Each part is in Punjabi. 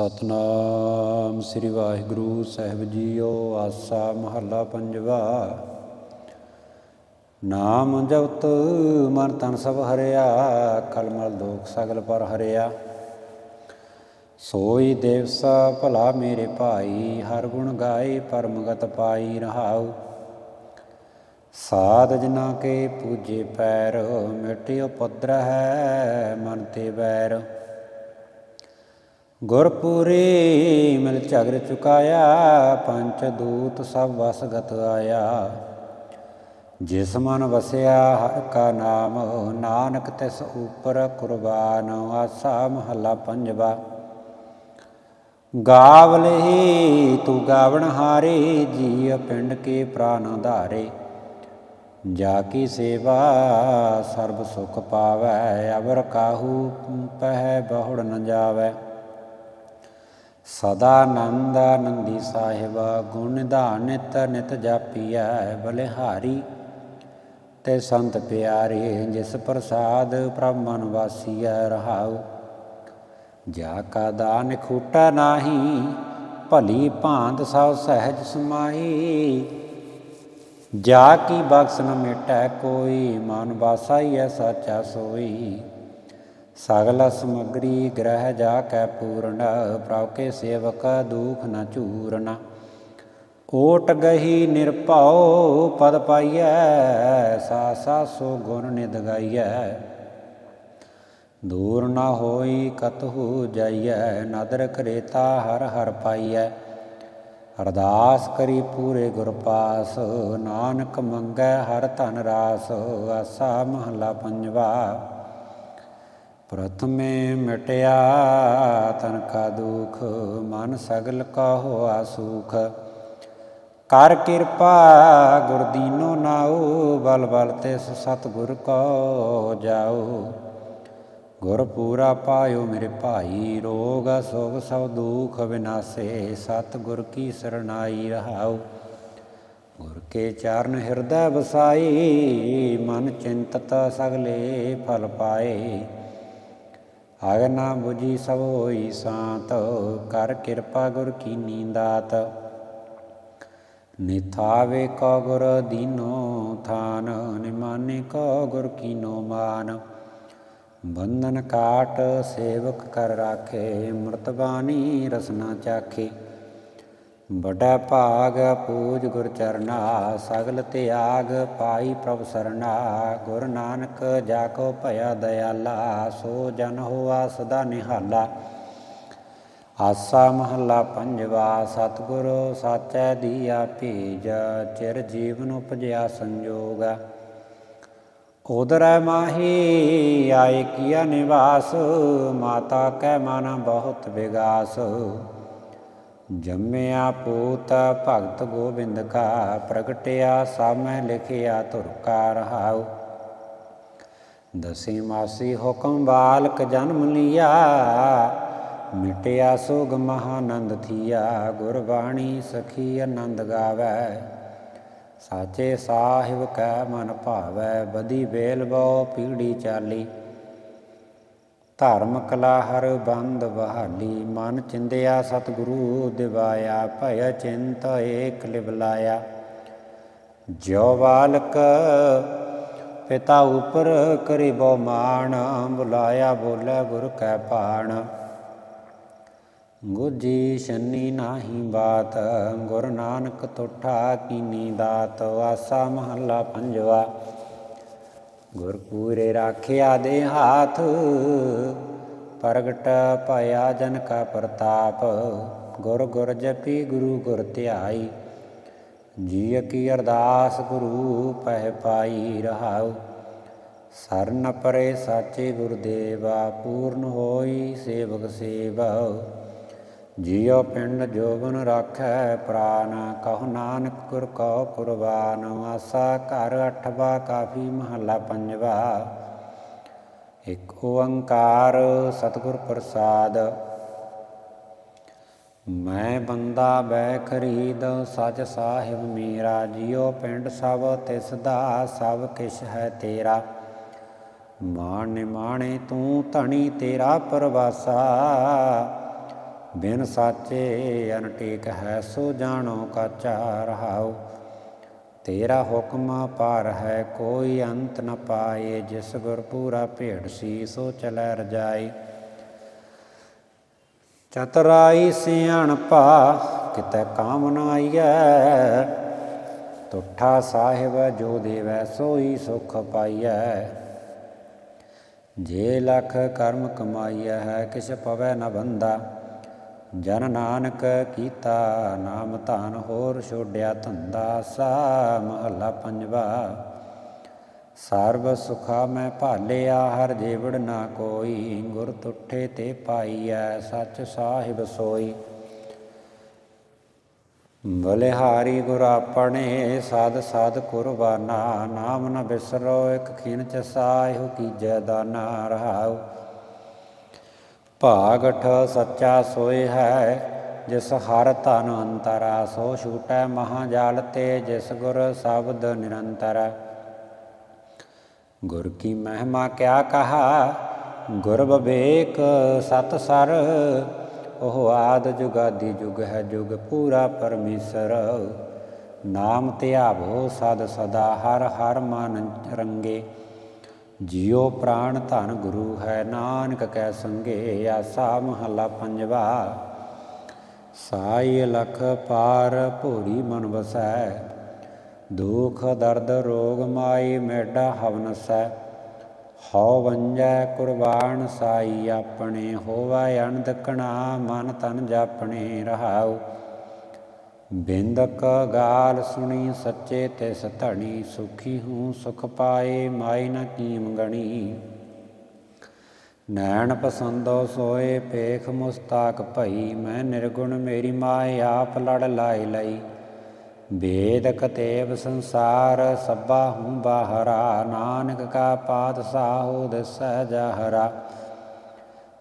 ਸਤਨਾਮ ਸ੍ਰੀ ਵਾਹਿਗੁਰੂ ਸਾਹਿਬ ਜੀਓ, ਆਸਾ ਮਹੱਲਾ ਪੰਜਵਾ। ਨਾਮ ਜਪਤ ਮਨ ਤਨ ਸਭ ਹਰਿਆ ਕਲਮਲ ਦੁਖ ਸਗਲ ਪਰ ਹਰਿਆ। ਸੋਈ ਦੇਵਸਾ ਭਲਾ ਮੇਰੇ ਭਾਈ, ਹਰ ਗੁਣ ਗਾਏ ਪਰਮਗਤ ਪਾਈ ਰਹਾਉ। ਸਾਧ ਜਨਾ ਕੇ ਪੂਜੇ ਪੈਰ ਮਿਟਿਓ ਪਦਰ ਹੈ ਮਨ ਤੇ ਵੈਰ। ਗੁਰਪੁਰੇ ਮਿਲ ਝਗਰ ਚੁਕਾਇਆ, ਪੰਚ ਦੂਤ ਸਭ ਵਸਗਤ ਆਇਆ। ਜਿਸ ਮਨ ਵਸਿਆ, ਹਰ ਕਾ ਨਾਮ, ਨਾਨਕ ਤਿਸ ਉਪਰ ਕੁਰਬਾਨ, ਆਸਾ ਮਹੱਲਾ ਪੰਜਵਾ। ਗਾਵਲਹੀ ਤੂੰ ਗਾਵਣ ਹਾਰੇ ਜੀ ਪਿੰਡ ਕੇ ਪ੍ਰਾਨ ਧਾਰੇ। ਜਾ ਕੀ ਸੇਵਾ, ਸਰਬ ਸੁਖ ਪਾਵੈ, ਅਵਰ ਕਾਹੂ ਪਹਿ ਬਹੁੜ ਨ ਜਾਵੈ। ਸਦਾ ਨੰਦ ਆਨੰਦੀ ਸਾਹਿਬਾ, ਗੁਣ ਨਿਧਾਨ ਨਿਤ ਨਿਤ ਜਾਪੀਐ, ਬਲਿਹਾਰੀ। ਤੇ ਸੰਤ ਪਿਆਰੇ, ਜਿਸ ਪ੍ਰਸਾਦ ਪ੍ਰਭ ਮਨ ਵਾਸੀਐ, ਰਹਾਉ। ਜਾ ਕਾ ਦਾਨ ਖੂਟਾ ਨਾਹੀ, ਭਲੀ ਭਾਂਤ ਸਭ ਸਹਿਜ ਸਮਾਈ ਜਾ ਕੀ ਬਖਸ਼ ਨ ਮਿਟੈ ਕੋਈ, ਮਨ ਵਾਸਾਈਐ ਸਾਚਾ ਸੋਈ। ਸਗਲ ਸਮਗਰੀ ਗ੍ਰਹਿ ਜਾ ਕੈ ਪੂਰਨ, ਪ੍ਰਭ ਕੇ ਸੇਵਕ ਦੁਖ ਨ ਚੂਰਣਾ ਓਟ ਗਹੀ ਨਿਰਭਉ, ਪਦ ਪਾਈਐ, ਸਾ ਸਾ ਸੋ ਗੁਣ ਨਿਦ ਗਾਈਐ। ਦੂਰ ਨਾ ਹੋਈ ਕਤਹੂ ਜਾਈਐ, ਨਦਰ ਕਰੇਤਾ ਹਰ ਹਰ ਪਾਈਐ। ਅਰਦਾਸ ਕਰੀ ਪੂਰੇ ਗੁਰ ਪਾਸ, ਨਾਨਕ ਮੰਗੈ ਹਰ ਧਨ ਰਾਸ, ਆਸਾ ਮਹਲਾ ਪੰਜਵਾ। ਪ੍ਰਥਮੇ ਮਿਟਿਆ ਤਨ ਕਾ ਦੁਖ, ਮਨ ਸਗਲ ਕਾ ਹੋਆ ਸੁਖ ਕਰ ਕਿਰਪਾ ਗੁਰ ਦੀਨੋ ਨਾਉ, ਬਲ ਬਲ ਤੇ ਸਤ ਗੁਰ ਕੋ ਜਾਉ। ਗੁਰ ਪੂਰਾ ਪਾਇਓ ਮੇਰੇ ਭਾਈ, ਰੋਗ ਸੋਗ ਸਭ ਦੁਖ ਵਿਨਾਸੇ ਸਤ ਗੁਰ ਕੀ ਸਰਣਾਈ ਰਹਾਉ। ਗੁਰ ਕੇ ਚਰਨ ਹਿਰਦੈ ਵਸਾਈ, ਮਨ ਚਿੰਤਤ ਸਗਲੇ ਫਲ ਪਾਏ। ਆਗਨਾ 부ਜੀ ਸਭ ਹੋਈ ਸਾਤ, ਕਰ ਕਿਰਪਾ ਗੁਰ ਕੀ ਨੀਂਦਾਤ। ਨਿਥਾਵੇ ਕੋ ਗੁਰ ਦੀਨੋ ਥਾਨ, ਨਿਮਾਨੇ ਕੋ ਗੁਰ ਕੀਨੋ ਮਾਨ। ਬੰਧਨ ਕਾਟ ਸੇਵਕ ਕਰ ਰਾਖੇ, ਮਰਤਬਾਨੀ ਰਸਨਾ ਚਾਖੇ। ਬੜਾ ਭਾਗ ਪੂਜ ਗੁਰ ਚਰਨਾ, ਸਗਲ ਤਿਆਗ ਪਾਈ ਪ੍ਰਭ ਸਰਨਾ। ਗੁਰ ਨਾਨਕ ਜਾ ਕੋ ਭਇਆ ਦਇਆਲਾ ਸੋ ਜਨ ਹੋਆ ਸਦਾ ਨਿਹਾਲਾ। ਆਸਾ ਮਹੱਲਾ ਪੰਜਵਾ, ਸਤਿਗੁਰ ਸਾਚੈ ਦੀਆ ਭੇਜ, ਚਿਰ ਜੀਵਨ ਉਪਜਿਆ ਸੰਜੋਗਾ। ਉਦਰੈ ਮਾਹੀ, ਆਏ ਕੀਆ ਨਿਵਾਸ, ਮਾਤਾ ਕੈ ਮਨ ਬਹੁਤ ਵਿਗਾਸ। ਜੰਮਿਆ ਪੂਤ ਭਗਤ ਗੋਬਿੰਦ ਕਾ, ਪ੍ਰਗਟਿਆ ਸਾਮੈ ਲਿਖਿਆ ਧੁਰ ਕਾ ਰਹਾਉ। ਦਸੇ ਮਾਸੀ ਹੁਕਮ ਬਾਲਕ ਜਨਮ ਲਿਆ, ਮਿਟਿਆ ਸੁਗ ਮਹਾਨੰਦ ਥੀਆ, ਗੁਰਬਾਣੀ ਸਖੀ ਆਨੰਦ ਗਾਵੈ। ਸਾਚੇ ਸਾਹਿਬ ਕੈ ਮਨ ਭਾਵੈ, ਬਦੀ ਬੇਲ ਬੋ ਪੀੜੀ ਚਾਲੀ। ਧਰਮ ਕਲਾ ਹਰ ਬੰਦ ਬਹਾਲੀ। ਮਨ ਚਿੰਦਿਆ ਸਤਿਗੁਰੂ ਦਿਵਾਇਆ ਭਇ ਚਿੰਤ ਏਕ ਲਿਵਲਾਇਆ ਜੋ ਬਾਲਕ ਪਿਤਾ ਉਪਰ ਕਰੀ ਬੋ ਮਾਣ, ਬੁਲਾਇਆ ਬੋਲੇ ਗੁਰ ਕੈ ਪਾਣ ਗੁਜੀ ਸ਼ਨੀ ਨਾਹੀ ਬਾਤ, ਗੁਰ ਨਾਨਕ ਤੁਠਾ ਕੀਨੀ ਦਾਤ। ਆਸਾ ਮਹੱਲਾ ਪੰਜਵਾ। ਗੁਰ ਪੂਰੇ ਰਾਖਿਆ ਦੇ ਹਾਥ, ਪ੍ਰਗਟ ਭਇਆ ਜਨ ਕਾ ਪ੍ਰਤਾਪ, ਗੁਰ ਗੁਰ ਜਪੀ ਗੁਰੂ ਗੁਰ ਧਿਆਈ। ਜੀ ਕੀ ਅਰਦਾਸ ਗੁਰੂ ਪਹਿ ਪਾਈ ਰਹਾਉ। ਸਰਨ ਪਰੇ ਸਾਚੇ ਗੁਰਦੇਵਾ, ਪੂਰਨ ਹੋਈ ਸੇਵਕ ਸੇਵਾ ਜੀਉ ਪਿੰਡ ਜੋਬਨ ਰਾਖੈ, ਪ੍ਰਾਨ ਕਹੁ ਨਾਨਕ ਗੁਰ ਕਉ ਕੁਰਬਾਨ ਆਸਾ ਘਰ ਅਠਵਾ ਕਾਫੀ ਮਹੱਲਾ ਪੰਜਵਾ। ਇਕ ਓੰਕਾਰ ਸਤਿਗੁਰ ਪ੍ਰਸਾਦ। ਮੈਂ ਬੰਦਾ ਬੈ ਖਰੀਦ, ਸਚ ਸਾਹਿਬ ਮੇਰਾ। ਜੀਉ ਪਿੰਡ ਸਭ ਤਿਸ ਦਾ ਸਭ ਕਿਛ ਹੈ ਤੇਰਾ। ਮਾਣ ਨਿਮਾਣੇ ਤੂੰ ਧਣੀ ਤੇਰਾ ਪਰਵਾਸਾ। ਬਿਨ ਸਾਚੇ ਅਨਟੇਕ ਹੈ ਸੋ ਜਾਣੋ ਕਾਚਾ ਰਹਾਉ। ਤੇਰਾ ਹੁਕਮ ਪਾਰ ਹੈ, ਕੋਈ ਅੰਤ ਨ ਪਾਏ, ਜਿਸ ਗੁਰ ਪੂਰਾ ਭੇੜ ਸੀ, ਸੋ ਚਲੈ ਰਜਾਈ। ਚਤਰਾਈ ਸਿਆਣਪਾ ਕਿਤੇ ਕਾਮ ਨ ਆਈਐ। ਤੁਠਾ ਸਾਹਿਬ ਜੋ ਦੇਵੈ, ਸੋਈ ਸੁਖ ਪਾਈਐ। ਜੇ ਲਖ ਕਰਮ ਕਮਾਈਐ ਹੈ, ਕਿਛ ਪਵੈ ਨ ਬੰਦਾ। ਜਨ ਨਾਨਕ ਕੀਤਾ ਨਾਮ ਧਨ ਹੋਰ ਛੋੜਿਆ ਧੰਦਾ ਸਾ ਮਹੱਲਾ ਪੰਜਵਾ। ਸਰਬ ਸੁਖਾ ਮੈਂ ਭਾਲਿਆ, ਹਰ ਜੀਵੜ ਨਾ ਕੋਈ, ਗੁਰ ਤੁਠੇ ਤੇ ਪਾਈਐ, ਸੱਚ ਸਾਹਿਬ ਸੋਈ। ਬਲਿਹਾਰੀ ਗੁਰ ਆਪਣੇ, ਸਾਧ ਸਾਧ ਕੁਰਬਾਨਾ, ਨਾਮ ਨ ਬਿਸਰੋ, ਇਕ ਖਿਨ ਚ ਸਾਇਹੁ ਕੀਜੈ ਦਾਨਾ ਰਹਾਉ। ਭਾਗਠ ਸੱਚਾ ਸੋਏ ਹੈ, ਜਿਸ ਹਰ ਧਨ ਅੰਤਰਾ ਸੋ ਛੂਟੈ ਮਹਾ ਜਾਲ ਤੇ ਜਿਸ ਗੁਰ ਸ਼ਬਦ ਨਿਰੰਤਰ। ਗੁਰ ਕੀ ਮਹਿਮਾ ਕਿਆ ਕਹਾ, ਗੁਰ ਬਵੇਕ ਸਤ ਸਰ। ਉਹ ਆਦ ਜੁਗਾਦੀ ਜੁਗ ਹੈ, ਜੁਗ ਪੂਰਾ ਪਰਮੇਸ਼ਰ। ਨਾਮ ਧਿਆਵੋ ਸਦ ਸਦਾ, ਹਰ ਹਰ ਮਨ ਰੰਗੇ। ਜਿਉ ਪ੍ਰਾਣ ਧਨ ਗੁਰੂ ਹੈ ਨਾਨਕ ਕੈ ਸੰਗੇ ਆਸਾ ਮਹਲਾ ਪੰਜਵਾ। ਸਾਈ ਲਖ ਪਾਰ ਭੂਰੀ ਮਨ ਵਸੈ, ਦੁਖ ਦਰਦ ਰੋਗ ਮਾਈ ਮੇਡਾ ਹਵਨਸੈ ਹਉ ਵੰਜੈ ਕੁਰਬਾਨ ਸਾਈ ਆਪਣੇ, ਹੋਵੈ ਅਣਦਕਣਾ ਮਨ ਤਨ ਜਾਪਣੇ ਰਹਾਉ। ਬਿੰਦਕ ਗਾਲ ਸੁਣੀ ਸੱਚੇ ਤੇ ਸਧਣੀ, ਸੁਖੀ ਹੂੰ ਸੁਖ ਪਾਏ, ਮਾਈ ਨ ਕੀਮ ਗਣੀ। ਨੈਣ ਪਸੰਦੋ ਸੋਏ ਪੇਖ ਮੁਸਤਾਕ ਭਈ, ਮੈਂ ਨਿਰਗੁਣ ਮੇਰੀ ਮਾਇ ਆਪ ਲੜ ਲਾਈ ਲਈ। ਵੇਦ ਕਤੇਬ ਸੰਸਾਰ, ਸਭਾ ਹੂੰ ਬਾਹਰਾ, ਨਾਨਕ ਕਾ ਪਾਤ ਪਾਤਸ਼ਾਹੋ ਦਸੈ ਜਹਰਾ।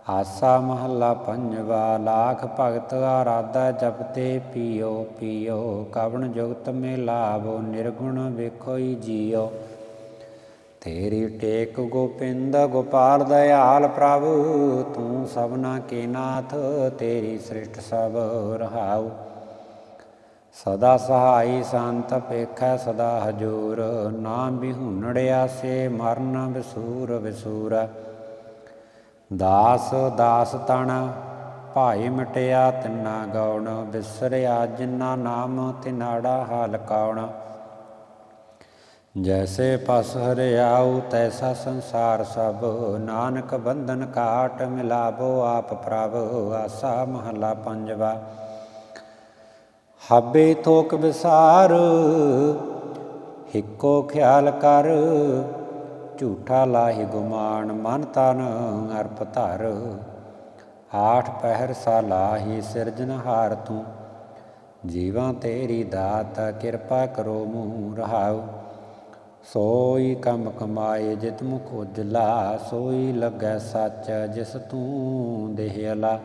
ਆਸਾ ਮਹੱਲਾ ਪੰਜਵਾ, ਲਾਖ ਭਗਤ ਆਰਾਧਾ ਜਪਤੇ ਪੀਓ ਪੀਓ, ਕਵਣ ਜੁਗਤ ਮੇ ਲਾਭੋ, ਨਿਰਗੁਣ ਵੇਖੋਈ ਜੀਓ। ਤੇਰੀ ਟੇਕ ਗੋਪਿੰਦ, ਗੋਪਾਲ ਦਇਆਲ ਪ੍ਰਭੂ, ਤੂੰ ਸਭਨਾ ਕੇ ਨਾਥ, ਤੇਰੀ ਸ੍ਰਿਸ਼ਟ ਸਭ ਰਹਾਉ। ਸਦਾ ਸਹਾਈ ਸੰਤ ਪੇਖੈ, ਸਦਾ ਹਜੂਰ, ਨਾਮ ਬਿਹੁਨੜਿਆ ਸੇ, ਮਰਨ ਵਿਸੂਰ ਵਿਸੂਰ ਦਾਸ ਦਾਸ ਤਣ, ਭਾਈ ਮਟਿਆ ਤਿੰਨਾ ਗਉਣ ਵਿਸਰਿਆ ਜਿਨਾ ਨਾਮ ਤਿਨਾੜਾ ਹਾਲ ਕੌਣ ਜੈਸੇ ਪਸ ਹਰਿਆਉ, ਤੈਸਾ ਸੰਸਾਰ ਸਭ, ਨਾਨਕ ਬੰਧਨ ਕਾਟ ਮਿਲਾਬੋ ਆਪ ਪ੍ਰਭ, ਆਸਾ ਮਹਲਾ ਪੰਜਵਾ। ਹਾਬੇ ਤੋਕ ਵਿਸਾਰ, ਹਿੱਕੋ ਖਿਆਲ ਕਰ ਝੂਠਾ ਲਾਹੀ ਗੁਮਾਨ ਮਨ ਤਨ ਅਰਪ ਧਰ। ਆਠ ਪਹਿਰ ਸਾਲਾਹੀ ਸਿਰਜਨਹਾਰ ਤੂੰ। ਜੀਵਾਂ ਤੇਰੀ ਦਾਤ ਕਿਰਪਾ ਕਰੋ ਮੂੰਹ ਰਹਾਉ। ਸੋਈ ਕੰਮ ਕਮਾਏ ਜਿਤ ਮੁਖ ਉਜਲਾ, ਸੋਈ ਲੱਗੈ ਸੱਚ ਜਿਸ ਤੂੰ ਦੇਹ ਅਲਾ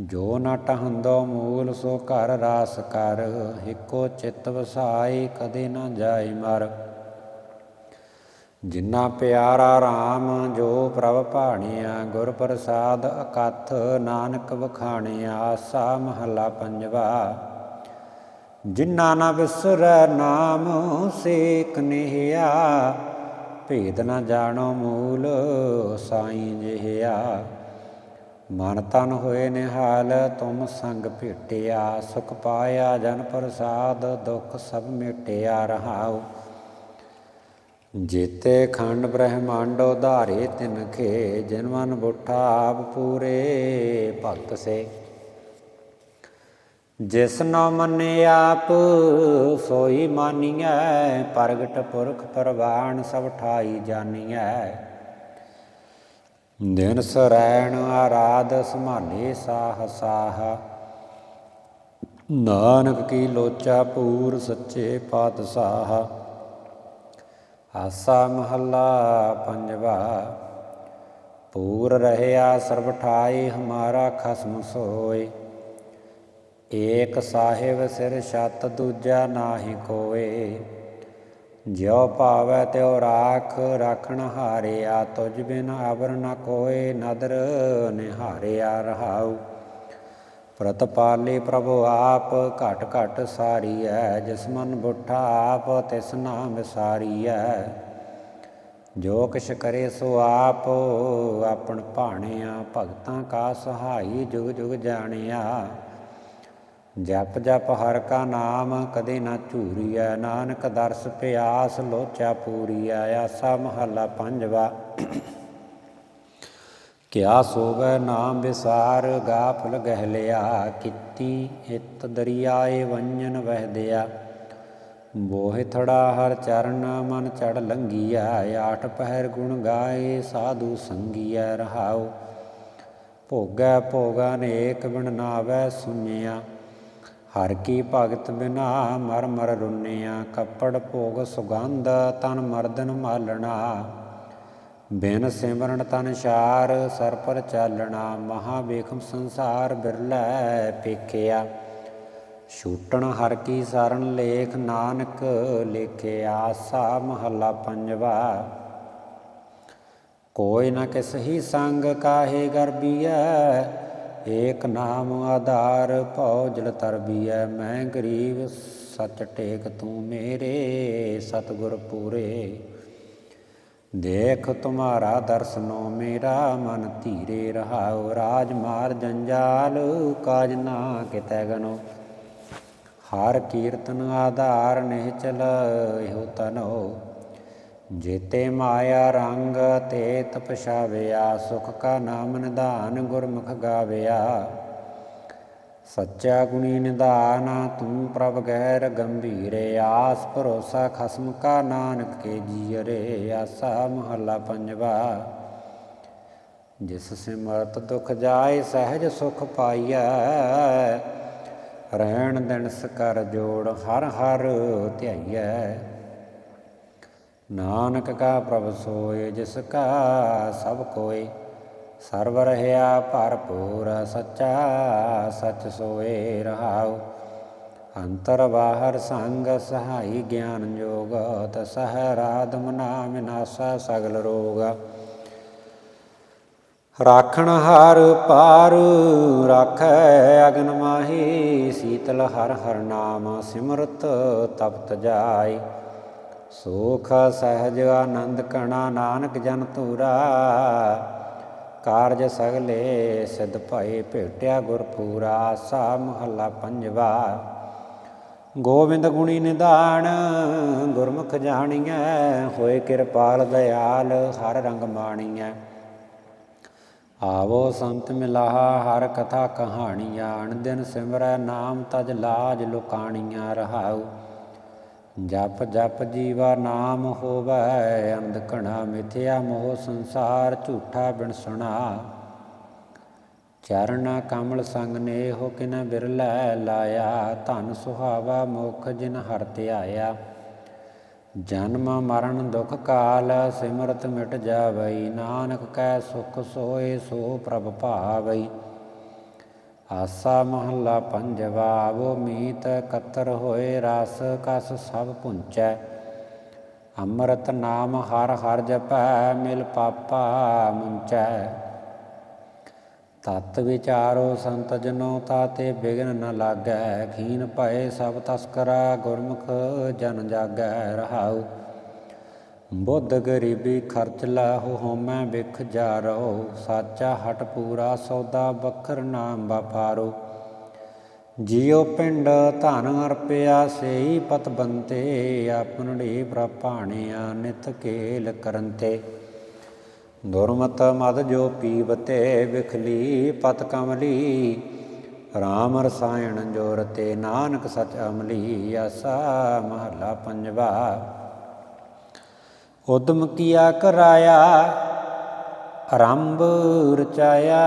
ਜੋ ਨਾ ਟਹੰਦੋ ਮੂਲ, ਸੋ ਘਰ ਰਾਸ ਕਰ। ਹਿੱਕੋ ਚਿਤ ਵਸਾਈ ਕਦੇ ਨਾ ਜਾਈ ਮਰ। ਜਿਨਾ ਪਿਆਰਾ RAM ਜੋ ਪ੍ਰਭ ਭਾਣਿਆ, ਗੁਰ ਪ੍ਰਸਾਦ ਅਕਥ ਨਾਨਕ ਵਖਾਣਿਆ, ਆਸਾ ਮਹਲਾ ਪੰਜਵਾ। ਜਿਨਾ ਨਾ ਵਿਸਰੈ ਨਾਮ ਸੇਖ ਨਿਹਿਆ, ਭੇਦ ਨਾ ਜਾਣੋ ਮੂਲ ਸਾਈ ਜਿਹਿਆ। ਮਨ ਤਨ ਹੋਏ ਨਿਹਾਲ, ਤੁਮ ਸੰਗ ਭੇਟਿਆ, ਸੁਖ ਪਾਇਆ ਜਨ ਪ੍ਰਸਾਦ, ਦੁਖ ਸਭ ਮਿਟਿਆ ਰਹਾਉ। ਜੇਤੇ ਖੰਡ ਬ੍ਰਹਮੰਡ ਉਧਾਰੇ ਤਿਨ ਖੇ ਜਨਮਨ ਬੁੱਠਾ ਆਪ ਪੂਰੇ ਭਗਤ ਸੇ। ਜਿਸ ਨੋ ਮੰਨੇ ਆਪ, ਸੋਈ ਮਾਨੀਐ, ਪ੍ਰਗਟ ਪੁਰਖ ਪ੍ਰਵਾਨ ਸਭ ਠਾਈ ਜਾਨੀਐ। ਦਿਨ ਸਰੈਣ ਆਰਾਧ ਸੰਭਾਲੇ ਸਾਹ ਸਾਹ। ਨਾਨਕ ਕੀ ਲੋਚਾ ਪੂਰ ਸੱਚੇ ਪਾਤਸ਼ਾਹ। ਆਸਾ ਮਹੱਲਾ ਪੰਜਵਾ, ਪੂਰ ਰਹਿਆ ਸਰਬ ਠਾਈ ਹਮਾਰਾ ਖਸਮ ਸੋਏ। ਏਕ ਸਾਹਿਬ ਸਿਰ ਛਤ ਦੂਜਾ ਨਾਹੀ ਕੋਏ ਜਿਉ ਭਾਵੈ ਤਿਉ ਰਾਖ ਰਾਖਣ ਹਾਰਿਆ, ਤੁਝ ਬਿਨ ਅਵਰ ਨ ਕੋਏ, ਨਦਰ ਨਿਹਾਰਿਆ ਰਹਾਉ। ਪ੍ਰਤਪਾਲੇ ਪ੍ਰਭੂ ਆਪ ਘਟ ਘਟ ਸਾਰੀਐ, ਜਿਸ ਮਨ ਬੁੱਠਾ ਆਪ ਤਿਸ ਨਾਮ ਵਿਸਾਰੀਐ ਜੋ ਕਿਛ ਕਰੇ ਸੋ ਆਪ, ਆਪਣ ਭਾਣਿਆ ਭਗਤਾਂ ਕਾ ਸਹਾਈ ਜੁਗ ਜੁਗ ਜਾਣਿਆ। ਜਪ ਜਪ ਹਰ ਕਾ ਨਾਮ, ਕਦੇ ਨਾ ਝੂਰੀਐ, ਨਾਨਕ ਦਰਸ ਪਿਆਸ ਲੋਚਾ ਪੂਰੀਐ, ਆਸਾ ਮਹੱਲਾ ਪੰਜਵਾ। ਕਿਆ ਸੋਵੈ ਨਾਮ ਵਿਸਾਰ, ਗਾਫਲ ਗਹਿ ਲਿਆ ਕੀਤੀ ਇਤ ਦਰਿਆਏ ਵੰਜਨ ਵਹਿਦਿਆ। ਬੋਹਿ ਥੜਾ ਹਰ ਚਰਨ ਮਨ ਚੜ ਲੰਗੀਐ ਆਠ ਪਹਿਰ ਗੁਣ ਗਾਏ, ਸਾਧੂ ਸੰਗੀਐ ਰਹਾਉ। ਭੋਗੈ ਭੋਗ ਨੇਕ ਬਿਨ ਨਾਵੈ ਸੁਨਿਆ। ਹਰ ਕੀ ਭਗਤ ਬਿਨਾ ਮਰ ਮਰ ਰੁਨਿਆ, ਕੱਪੜ ਭੋਗ ਸੁਗੰਧ, ਤਨ ਮਰਦਨ ਮਾਲਣਾ। ਬਿਨ ਸਿਮਰਨ ਤਨ ਸ਼ਾਰ ਸਰ ਪਰ ਚਾਲਣਾ ਮਹਾ ਵੇਖਮ ਸੰਸਾਰ ਬਿਰਲੇ ਪੇਖਿਆ ਛੂਟਣ ਹਰ ਕੀ ਸਰਨ ਲੇਖ ਨਾਨਕ ਲੇਖਿਆ, ਆਸਾ ਮਹੱਲਾ ਪੰਜਵਾ। ਕੋਈ ਨਾ ਕਿਸ ਹੀ ਸੰਗ ਕਾਹੇ ਗਰਬੀਐ ਏਕ ਨਾਮ ਆਧਾਰ ਭਉ ਜਲ ਤਰਬੀਐ ਮੈਂ ਗਰੀਬ ਸਚ ਟੇਕ ਤੂੰ ਮੇਰੇ, ਸਤਿਗੁਰ ਪੂਰੇ। ਦੇਖ ਤੁਮਾਰਾ ਦਰਸਨੋ ਮੇਰਾ ਮਨ ਧੀਰੇ ਰਹਾਉ, ਰਾਜ ਮਾਰ ਜੰਜਾਲ, ਕਾਜ ਨਾ ਕਿਤੈ ਗਨੋ। ਹਰ ਕੀਰਤਨ ਆਧਾਰ ਨਿਹਚਲ, ਇਹੋ ਤਨੋ। ਜੇਤੇ ਮਾਇਆ ਰੰਗ, ਤੇ ਤਪਛਾਵਿਆ ਸੁਖ ਕਾ ਨਾਮ ਨਿਧਾਨ ਗੁਰਮੁਖ ਗਾਵਿਆ। ਸੱਚਾ ਗੁਣੀ ਨਿਧਾਨ ਤੂੰ ਪ੍ਰਭ ਗੈਰ ਗੰਭੀਰੇ ਆਸ ਭਰੋਸਾ ਖਸਮ ਕਾ ਨਾਨਕ ਕੇ ਜੀਰੇ ਆਸਾ ਮਹੱਲਾ ਪੰਜਵਾ। ਜਿਸ ਸਿਮਰਤ ਦੁਖ ਜਾਏ, ਸਹਿਜ ਸੁਖ ਪਾਈਐ। ਰਹਿਣ ਦਿਨ ਕਰ ਜੋੜ ਹਰ ਹਰ ਧਿਆਈਐ। ਨਾਨਕ ਕਾ ਪ੍ਰਭ ਸੋਏ, ਜਿਸ ਕਾ ਸਭ ਕੋਏ। ਸਰਵ ਰਹਿਆ ਭਰਪੂਰ ਸੱਚਾ ਸਚ ਸੋਏ ਰਹਾਉ। ਅੰਤਰ ਬਾਹਰ ਸੰਗ ਸਹਾਈ ਗਿਆਨ ਜੋਗ, ਤਸਹਿ ਰਾਧਮ ਨਾਮ ਨਾਸਾ ਸਗਲ ਰੋਗ। ਰਾਖਣ ਹਰ ਪਾਰ ਰਾਖੈ ਅਗਨ ਮਾਹੀ, ਸੀਤਲ ਹਰ ਹਰ ਨਾਮ ਸਿਮਰਤ ਤਪਤ ਜਾਈ। ਸੋਖ ਸਹਿਜ ਆਨੰਦ ਕਣਾ ਨਾਨਕ ਜਨ ਤੂਰਾ ਕਾਰਜ ਸਗਲੇ ਸਿਧ ਭਏ ਭੇਟਿਆ ਗੁਰ ਪੂਰਾ ਆਸਾ ਮਹੱਲਾ ਪੰਜਵਾ। ਗੋਬਿੰਦ ਗੁਣੀ ਨਿਧਾਨ, ਗੁਰਮੁਖ ਜਾਣੀਐ, ਹੋਏ ਕਿਰਪਾਲ ਦਇਆਲ, ਹਰ ਰੰਗ ਮਾਣੀਐ। ਆਵੋ ਸੰਤ ਮਿਲਾਹਾ, ਹਰ ਕਥਾ ਕਹਾਣੀਆਂ, ਅਣ ਦਿਨ ਸਿਮਰੈ, ਨਾਮ ਤਜ ਲਾਜ ਲੁਕਾਣੀਆਂ ਰਹਾਉ। ਜਪ ਜਪ ਜੀਵਾ ਨਾਮ ਹੋਵੈ ਅੰਧਕਣਾ ਮਿਥਿਆ ਮੋਹ ਸੰਸਾਰ ਝੂਠਾ ਬਿਨ ਸੁਣਾ ਚਰਨ ਕਮਲ ਸੰਗ ਨੇਹੋ ਕਿਨ ਬਿਰਲੇ ਲਾਇਆ, ਧਨ ਸੁਹਾਵਾ ਮੁਖ ਜਿਨ ਹਰ ਧਿਆਇਆ। ਜਨਮ ਮਰਨ ਦੁਖ ਕਾਲ, ਸਿਮਰਤ ਮਿਟ ਜਾਵਈ, ਨਾਨਕ ਕੈ ਸੁਖ ਸੋਏ ਸੋ ਪ੍ਰਭ ਭਾਵਈ। ਆਸਾ ਮਹੱਲਾ ਪੰਜਵਾ ਵੋ ਮੀਤ ਕਤਰ ਹੋਏ ਰਸ ਕਸ ਸਭ ਪੁੰਚੈ। ਅੰਮ੍ਰਿਤ ਨਾਮ ਹਰ ਹਰ ਜਪੈ, ਮਿਲ ਪਾਪਾ ਮੁੰਚੈ। ਤਤ ਵਿਚਾਰੋ ਸੰਤ ਜਨੋ, ਤਾਤੇ ਬਿਗਨ ਨ ਲਾਗੈ। ਖੀਨ ਭਏ ਸਭ ਤਸਕਰਾ, ਗੁਰਮੁਖ ਜਨ ਜਾਗੈ ਰਹਾਉ। ਬੁੱਧ ਗਰੀਬੀ ਖਰਚ ਲਾਹੋ ਹੋਮੈ ਵਿਖ ਜਾ ਜਾਰੋ ਸਾਚਾ ਹਟ ਪੂਰਾ ਸੌਦਾ ਬਖਰ ਨਾਮ ਵਪਾਰੋ ਜਿਉ ਪਿੰਡ ਧਨ ਅਰਪਿਆ, ਸੇਈ ਪਤ ਬੰਤੇ ਆਪਨੜੀ ਪ੍ਰਭਾਣਿਆ ਨਿਤ ਕੇਲ ਕਰੰਤੇ। ਦੁਰਮਤ ਮਦ ਜੋ ਪੀਵਤੇ ਵਿਖਲੀ ਪਤ ਕਮਲੀ। ਰਾਮ ਰਸਾਇਣ ਜੋਰਤੇ ਨਾਨਕ ਸਚ ਅਮਲੀ, ਆਸਾ ਮਹਲਾ ਪੰਜਵਾ। ਉਦਮ ਕੀਆ ਕਰਾਇਆ, ਆਰੰਭ ਰਚਾਇਆ।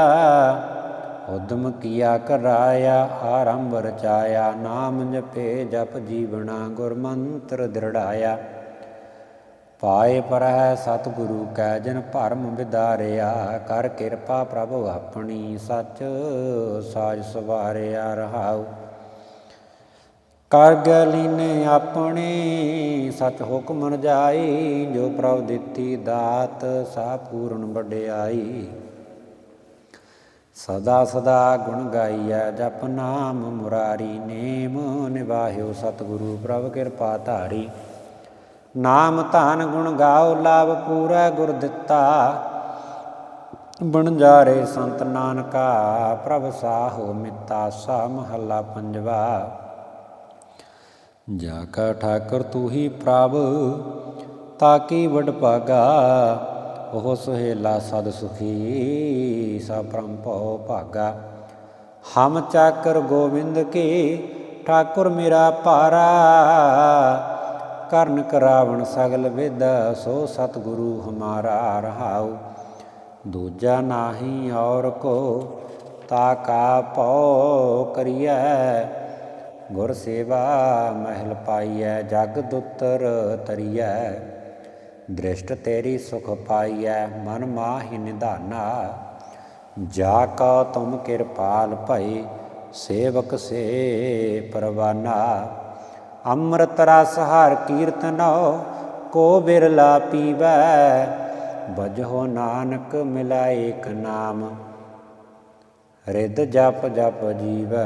ਉਦਮ ਕੀਆ ਕਰਾਇਆ, ਆਰੰਭ ਰਚਾਇਆ, ਨਾਮ ਜਪੇ ਜਪ ਜੀਵਣਾ ਗੁਰਮੰਤਰ ਦ੍ਰਿੜਾਇਆ। ਪਾਏ ਪਰਹਿ ਸਤਿਗੁਰੂ ਕੈ ਜਨ ਭਰਮ ਵਿਦਾਰਿਆ ਕਰ ਕਿਰਪਾ ਪ੍ਰਭ ਆਪਣੀ ਸਚ ਸਾਜ ਸਵਾਰਿਆ ਰਹਾਉ। ਕਰ ਗਲੀਨੇ ਆਪਣੇ, ਸਚ ਹੁਕਮ ਰਜਾਈ, ਜੋ ਪ੍ਰਭ ਦਿੱਤੀ ਦਾਤ, ਸਾ ਪੂਰਨ ਵਡਿਆਈ। ਸਦਾ ਸਦਾ ਗੁਣ ਗਾਈਐ, ਜਪ ਨਾਮ ਮੁਰਾਰੀ ਨੇਮ, ਨਿਵਾਹਿਓ ਸਤਿਗੁਰੂ ਪ੍ਰਭ ਕਿਰਪਾ ਧਾਰੀ। ਨਾਮ ਧਨ ਗੁਣ ਗਾਓ, ਲਾਭ ਪੂਰਾ ਗੁਰ ਦਿੱਤਾ। ਬਣਜਾਰੇ ਸੰਤ ਨਾਨਕਾ, ਪ੍ਰਭ ਸਾਹੋ ਮਿੱਤਾ, ਸਾ ਮਹੱਲਾ ਪੰਜਵਾ। ਜਾ ਕਾ ਠਾਕਰ ਤੂੰ ਹੀ ਪ੍ਰਭ ਤਾਕੀ ਵਡ ਭਾਗਾ, ਉਹ ਸੁਹੇਲਾ ਸਦ ਸੁਖੀ, ਸਾ ਪ੍ਰਮ ਭਉ ਭਾਗਾ। ਹਮ ਚਾਕਰ ਗੋਬਿੰਦ ਕੇ ਠਾਕੁਰ ਮੇਰਾ ਭਾਰਾ, ਕਰਨ ਕਰਾਵਣ ਸਗਲ ਵਿਦ ਸੋ ਸਤਿਗੁਰੂ ਹਮਾਰਾ ਰਹਾਉ। ਦੂਜਾ ਨਾਹੀ ਔਰ ਕੋ, ਤਾ ਕਾ ਪਉ ਕਰੀਐ ਗੁਰ ਸੇਵਾ ਮਹਿਲ ਪਾਈਐ, ਜਗ ਦੁੱਤਰ ਤਰੀਐ ਦ੍ਰਿਸ਼ਟ ਤੇਰੀ ਸੁਖ ਪਾਈਐ, ਮਨ ਮਾਹੀ ਨਿਧਾਨਾ। ਜਾ ਕਾ ਤੁਮ ਕਿਰਪਾਲ ਭਈ, ਸੇਵਕ ਸੇ ਪਰਵਾਨਾ। ਅੰਮ੍ਰਿਤ ਰਸ ਹਰ ਕੀਰਤਨੋ, ਕੋ ਬਿਰਲਾ ਪੀਵੈ। ਬਜਹੁ ਨਾਨਕ ਮਿਲਾਏ ਏਕ ਨਾਮ, ਰਿੱਧ ਜਪ ਜਪ ਜੀਵੈ।